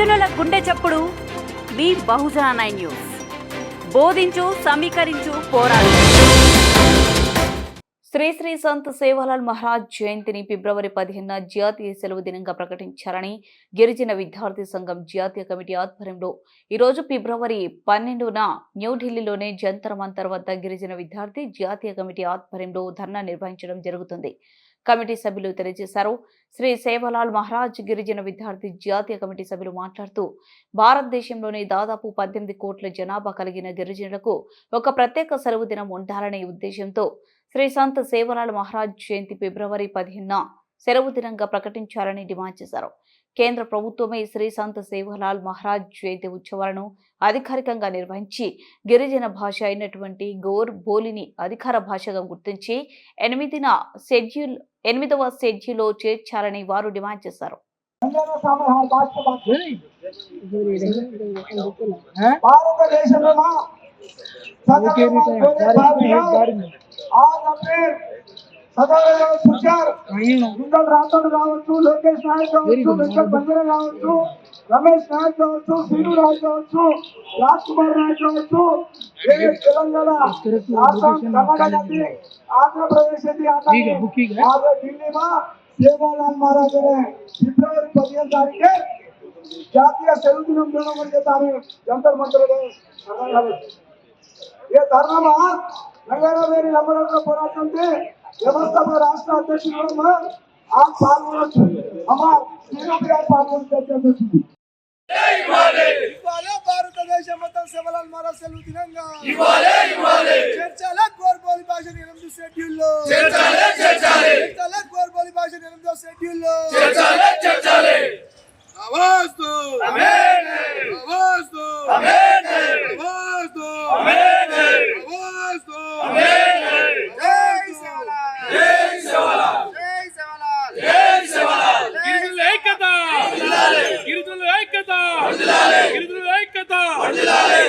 గిరిజనుల గుండె చప్పుడు. మీ బహుజన నైన్ న్యూస్. బోధించు సమీకరించు పోరాడు. శ్రీ శ్రీ సంత్ సేవాలాల్ మహారాజ్ జయంతిని ఫిబ్రవరి పదిహేనున జాతీయ సెలవు దినంగా ప్రకటించారని గిరిజన విద్యార్థి సంఘం జాతీయ కమిటీ ఆధ్వర్యంలో ఈరోజు ఫిబ్రవరి పన్నెండున న్యూఢిల్లీలోని జంతర్ మంతర్ వద్ద గిరిజన విద్యార్థి జాతీయ కమిటీ ఆధ్వర్యంలో ధర్నా నిర్వహించడం జరుగుతుంది. కమిటీ సభ్యులు తెలియజేశారు. శ్రీ సేవలాల్ మహారాజ్ గిరిజన విద్యార్థి జాతీయ కమిటీ సభ్యులు మాట్లాడుతూ భారతదేశంలోని దాదాపు పద్దెనిమిది కోట్ల జనాభా కలిగిన గిరిజనులకు ఒక ప్రత్యేక సెలవు దినం ఉండాలనే ఉద్దేశంతో శ్రీ సంత్ సేవలాల్ మహారాజ్ జయంతి ఫిబ్రవరి పదిహేనున సెలవు దినంగా ప్రకటించాలని డిమాండ్ చేశారు. కేంద్ర ప్రభుత్వమే శ్రీ సంత్ సేవలాల్ మహారాజ్ జయంతి ఉత్సవాలను అధికారికంగా నిర్వహించి గిరిజన భాష అయినటువంటి గోర్ బోలిని అధికార భాషగా గుర్తించి ఎనిమిదిన షెడ్యూల్ ఎనిమిదవ షెడ్యూల్లో చేర్చాలని వారు డిమాండ్ చేశారు. తెలంగాణ సదాగౌడ పుషార్ గుండల్ రాథోడ్ కావచ్చు లోకేష్ నాయక్ కావచ్చు వెంకట్ బంజర కావచ్చు రమేష్ నాయక్ కావచ్చు శ్రీను నాయక్ కావచ్చు రాజ్ కుమార్ నాయక్ కావచ్చు తెలంగాణ కర్ణాటక ఆంధ్రప్రదేశ్ ఢిల్లీమా సేవాలాల్ మహారాజ్ అనే ఫిబ్రవరి పదిహేను తారీఖే జాతీయ సెలవు దినం జరగమని చెప్పారు జంతర్ మంత్రులు ఏ ధర్మమా? నగర వేరే నమ్మడంలో పోరాడుతుంటే వ్యవస్థపై రాష్ట్ర అధ్యక్షుడు ఆ పాల్గొనొచ్చు అమ్మా శ్రీరూపి గారు పాల్గొనొచ్చు భారతదేశం మొత్తం శివలాల్ మహారాజ్ సెలవు దినంగా. చర్చల గోర్బోలి భాష ఎనిమిది షెడ్యూల్లో. చర్చల గోర్బోలి భాష ఎనిమిదో షెడ్యూల్లో. అవాస్తు అవాస్తు Bola